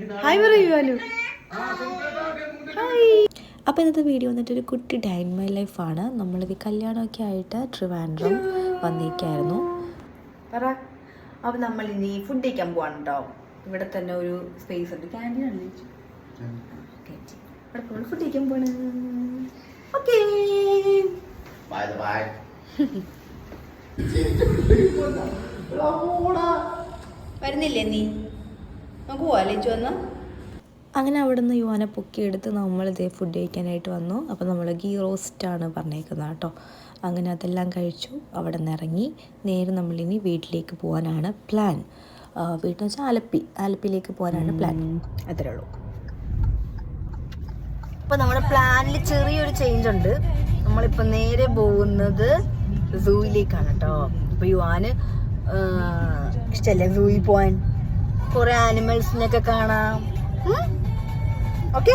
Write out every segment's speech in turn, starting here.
Hi പറയൂ hi അപ്പോൾ ഇന്നത്തെ വീഡിയോ വന്നിട്ട് ഒരു കുട്ടി ഡൈൻ മൈ ലൈഫാണ് നമ്മളിത് കല്യാണമൊക്കെ ആയിട്ട് ട്രിവാൻഡ്രം വന്നിരിക്കായിരുന്നു. പറ. അപ്പൊ നമ്മൾ ഇനി ഫുഡ് കഴിക്കാൻ പോവാണ് കേട്ടോ ഇവിടെ തന്നെ ഒരു സ്പേസ് ഉണ്ട്. ക്യാന്റീൻ ആണ് ഇവിടെ പോകണം ഫുഡ് കഴിക്കാൻ പോവാണ്. ഓക്കേ. വരുന്നില്ലേ നീ? നമുക്ക് പോവാ വന്ന് അങ്ങനെ അവിടെ നിന്ന് യുവാനെ പൊക്കിയെടുത്ത് നമ്മൾ ഇതേ ഫുഡ് കഴിക്കാനായിട്ട് വന്നു. അപ്പോൾ നമ്മൾ ഗീ റോസ്റ്റാണ് പറഞ്ഞേക്കുന്നത് കേട്ടോ. അങ്ങനെ അതെല്ലാം കഴിച്ചു. അവിടെ നിന്ന് ഇറങ്ങി നേരെ നമ്മളിനി വീട്ടിലേക്ക് പോകാനാണ് പ്ലാൻ വീട്ടിൽ വെച്ചാൽ ആലപ്പി ആലപ്പിയിലേക്ക് പോകാനാണ് പ്ലാൻ അത്രേ ഉള്ളൂ. അപ്പോൾ നമ്മുടെ പ്ലാനിൽ ചെറിയൊരു ചേഞ്ച് ഉണ്ട്. നമ്മളിപ്പോൾ നേരെ പോകുന്നത് സൂയിലേക്കാണ് കേട്ടോ. അപ്പൊ യുവാന് ഇഷ്ടല്ലേ സൂയിൽ പോവാൻ? കുറെ ആനിമൽസിനൊക്കെ കാണാം. ഓക്കെ?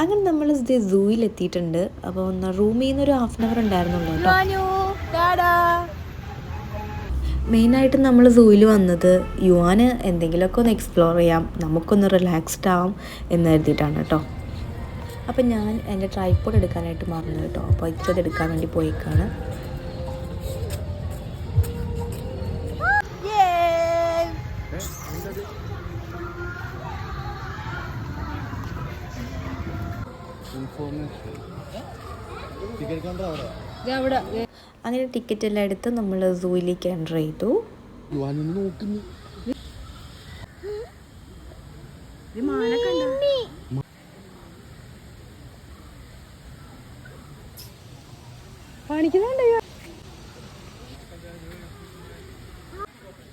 അങ്ങനെ നമ്മൾ ഇതേ സൂയിൽ എത്തിയിട്ടുണ്ട്. അപ്പോൾ ഒന്ന് റൂമിൽ നിന്ന് ഒരു ഹാഫ് ആൻ അവർ ഉണ്ടായിരുന്നുള്ളൂ മെയിനായിട്ട് നമ്മൾ സൂയിൽ വന്നത് യുവാന് എന്തെങ്കിലുമൊക്കെ ഒന്ന് എക്സ്പ്ലോർ ചെയ്യാം. നമുക്കൊന്ന് റിലാക്സ്ഡ് ആവാം എന്ന് കരുതിയിട്ടാണ് കേട്ടോ. അപ്പം ഞാൻ എന്റെ ട്രൈപ്പോഡ് എടുക്കാനായിട്ട് മറന്നു കേട്ടോ. അപ്പോൾ ഇച്ചത് എടുക്കാൻ വേണ്ടി പോയേക്കാണ്. അങ്ങനെ ടിക്കറ്റ് എല്ലാം എടുത്ത് നമ്മൾ സൂയിലേക്ക് എന്റർ ചെയ്തു.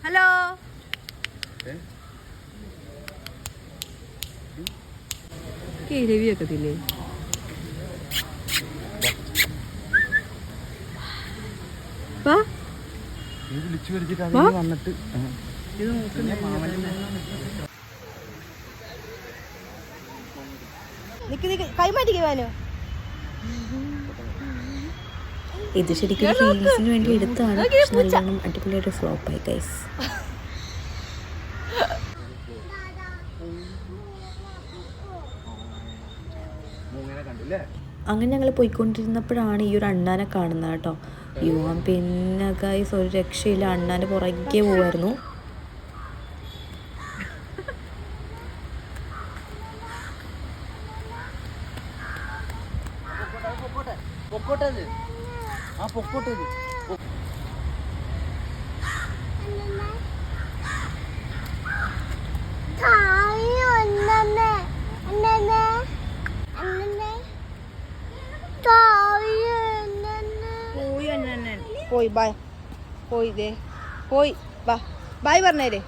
ഹലോ? രവിയൊക്കെ തില്ലേ വന്നിട്ട്. നിക്ക് നിക്ക്. വേനു. ഇത് ശരിക്കും റീൽസിന് വേണ്ടി എടുത്താണ്. നല്ലോണം അടിപൊളിയായിട്ട് ഫ്ലോപ്പായി ഗൈസ് അങ്ങനെ ഞങ്ങൾ പോയിക്കൊണ്ടിരുന്നപ്പോഴാണ് ഈ ഒരു അണ്ണാനെ കാണുന്നത് കേട്ടോ. യുവാൻ പിന്നെ ഗൈസ് ഒരു രക്ഷയില്ല. അണ്ണാന്റെ പുറകെ പോവായിരുന്നു. പൊക്കോട്ടത് ആ പോയി ബായ് പോയി ദേ പോയി ബാ ബായ് പറഞ്ഞേരെ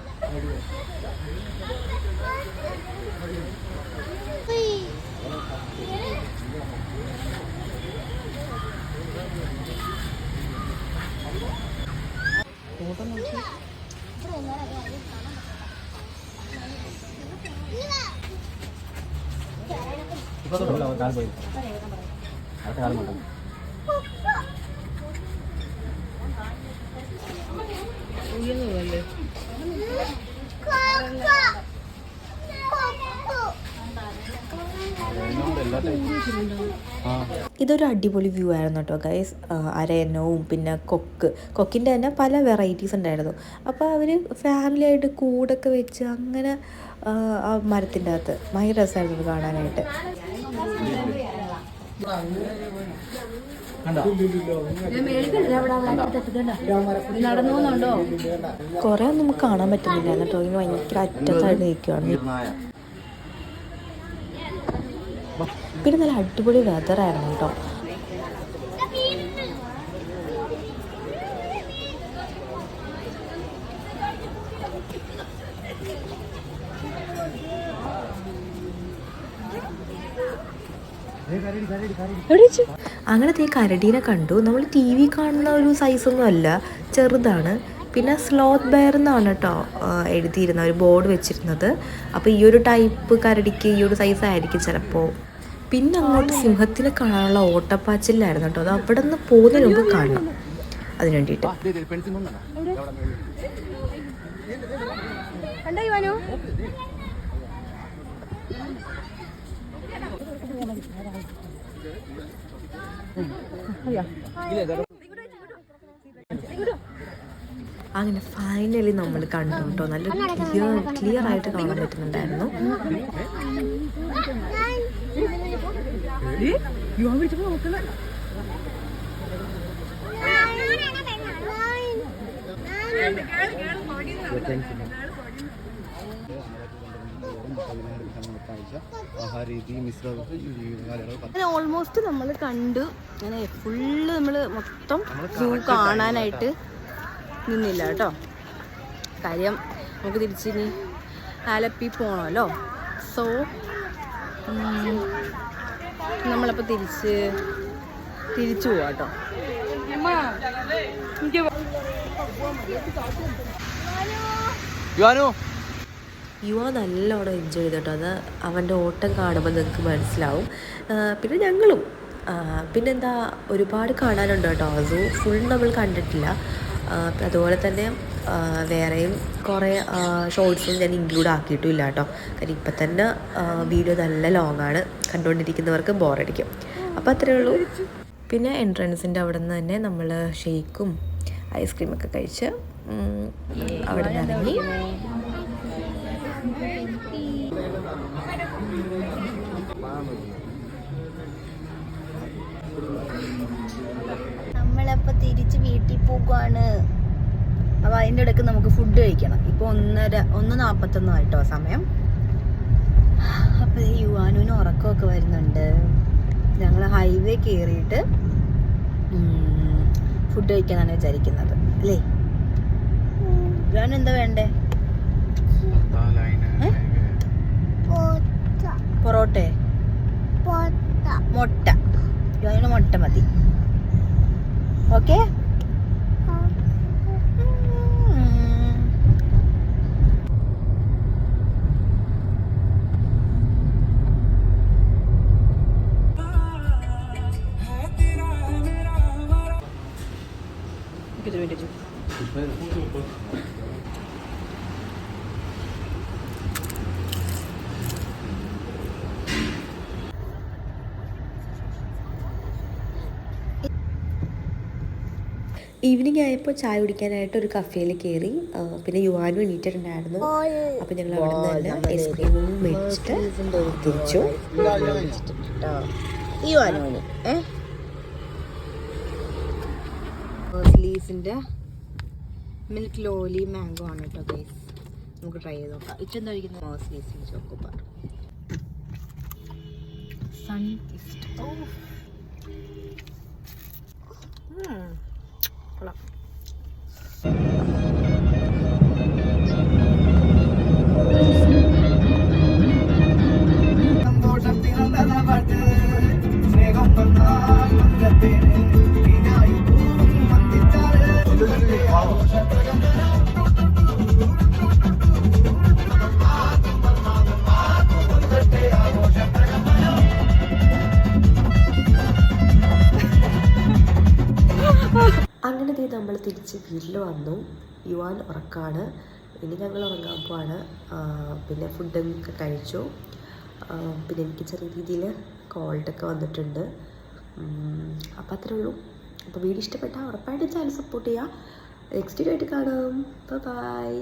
ഇതൊരു അടിപൊളി വ്യൂ ആയിരുന്നു കേട്ടോ ഗൈസ് അരയന്നവും പിന്നെ കൊക്ക്. കൊക്കിന്റെ തന്നെ പല വെറൈറ്റീസ് ഉണ്ടായിരുന്നു. അപ്പോൾ അവർ ഫാമിലി ആയിട്ട് കൂടൊക്കെ വെച്ച് അങ്ങനെ ആ, മരത്തിന്റെ അകത്ത്. ഭയങ്കര രസമായിരുന്നു ഇത് കാണാനായിട്ട്. നടന്നുണ്ടോ കുറേ ഒന്നും നമുക്ക് കാണാൻ പറ്റുന്നില്ല. കേട്ടോ ഇനി ഭയങ്കര അറ്റത്തായിട്ട് നിൽക്കുകയാണ് പിന്നെ നല്ല അടിപൊളി വെതറായിരുന്നു കേട്ടോ. അങ്ങനത്തെ ഈ കരടീനെ കണ്ടു. നമ്മൾ ടി വി കാണുന്ന ഒരു സൈസൊന്നും അല്ല ചെറുതാണ്. പിന്നെ സ്ലോത്ത് ബെയർ എന്നാണ് കേട്ടോ എഴുതിയിരുന്ന ഒരു ബോർഡ് വെച്ചിരുന്നത്. അപ്പോൾ ഈ ഒരു ടൈപ്പ് കരടിക്ക് ഈ ഒരു സൈസ് ആയിരിക്കും ചിലപ്പോൾ പിന്നെ അങ്ങോട്ട് സിംഹത്തിനെ കാണാനുള്ള ഓട്ടപ്പാച്ചിലായിരുന്നു കേട്ടോ. അത് അവിടെ നിന്ന് പോകുന്നതിന് മുമ്പ് കാണണം. അതിന് വേണ്ടിട്ട് അങ്ങനെ ഫൈനലി നമ്മൾ കണ്ടു കേട്ടോ. നല്ല ക്ലിയർ ക്ലിയർ ആയിട്ട് കാണാൻ പറ്റുന്നുണ്ടായിരുന്നു. ആഹാരീതി മിശ്ര അങ്ങനെ ഓൾമോസ്റ്റ് നമ്മൾ കണ്ടു അങ്ങനെ ഫുള്ള് നമ്മൾ മൊത്തം സൂ കാണാനായിട്ട് നിന്നില്ല കേട്ടോ. കാര്യം നമുക്ക് തിരിച്ചിനി ആലപ്പി പോകണമല്ലോ സോ നമ്മളപ്പോൾ തിരിച്ച് തിരിച്ചു പോവാം കേട്ടോ. യുവാനു. യുവ നല്ലോണം എൻജോയ് ചെയ്തിട്ടോ. അത് അവന്റെ ഓട്ടം കാണുമ്പോൾ നിങ്ങൾക്ക് മനസ്സിലാവും. പിന്നെ ഞങ്ങളും. പിന്നെന്താ ഒരുപാട് കാണാനുണ്ട് കേട്ടോ. അത് ഫുൾ നമ്മൾ കണ്ടിട്ടില്ല. അതുപോലെ തന്നെ വേറെയും കുറേ ഷോർട്സും ഞാൻ ഇൻക്ലൂഡ് ആക്കിയിട്ടുമില്ല കേട്ടോ കാര്യം ഇപ്പം തന്നെ വീഡിയോ നല്ല ലോങ് ആണ്. കണ്ടുകൊണ്ടിരിക്കുന്നവർക്ക് ബോറടിക്കും അപ്പോൾ അത്രയേ ഉള്ളൂ. പിന്നെ എൻട്രൻസിന്റെ അവിടെ നിന്ന് തന്നെ നമ്മൾ ഷേക്കും ഐസ്ക്രീമൊക്കെ കഴിച്ച് അവിടെ നിന്ന് ഇറങ്ങി. നമ്മളപ്പോ തിരിച്ച് വീട്ടിൽ പോകുവാണ് അപ്പൊ അതിന്റെ ഇടയ്ക്ക് നമുക്ക് ഫുഡ് കഴിക്കണം. ഇപ്പൊ ഒന്നര ഒന്ന് നാപ്പത്തൊന്നും ആയിട്ടോ സമയം. അപ്പോൾ ഈ യുവാനുവിന് ഉറക്കമൊക്കെ വരുന്നുണ്ട്. ഞങ്ങൾ ഹൈവേ കയറിയിട്ട് ഫുഡ് കഴിക്കാനാണ് വിചാരിക്കുന്നത്. അല്ലേ? യുവാൻ എന്താ വേണ്ടേ? ഈവനിങ് ആയപ്പോൾ ചായ കുടിക്കാനായിട്ട് ഒരു കഫേയിൽ കയറി പിന്നെ യുവാനും എണീറ്റിട്ടുണ്ടായിരുന്നു. അപ്പം ഞങ്ങൾ അവിടെ നിന്ന് തന്നെ ഐസ്ക്രീമും മേടിച്ചിട്ട് തിരിച്ചു. ഏ? മിൽക്ക് ലോലി മാംഗോ ആണ് കേട്ടോ ഗൈസ് നമുക്ക് ട്രൈ ചെയ്ത് നോക്കാം. ഇറ്റെന്താ കഴിക്കുന്നത് സ്ലീസിന്റെ ചോക്കോബാർ സൺ കൊള്ളാം അങ്ങനെ തിരിച്ച് വീട്ടിൽ വന്നു. യുവാൻ ഉറക്കാണ്. ഇനി ഞങ്ങൾ ഉറങ്ങാൻ പോവാണ്. പിന്നെ ഫുഡും ഒക്കെ കഴിച്ചു. പിന്നെ എനിക്ക് ചെറിയ രീതിയിൽ കോൾഡൊക്കെ വന്നിട്ടുണ്ട്. അപ്പോൾ അത്രേ ഉള്ളൂ. അപ്പോൾ വീഡിയോ ഇഷ്ടപ്പെട്ടാൽ ഉറപ്പായിട്ടും ചാനൽ സപ്പോർട്ട് ചെയ്യുക നെക്സ്റ്റ് വീഡിയോ ആയിട്ട് കാണാം. ബൈ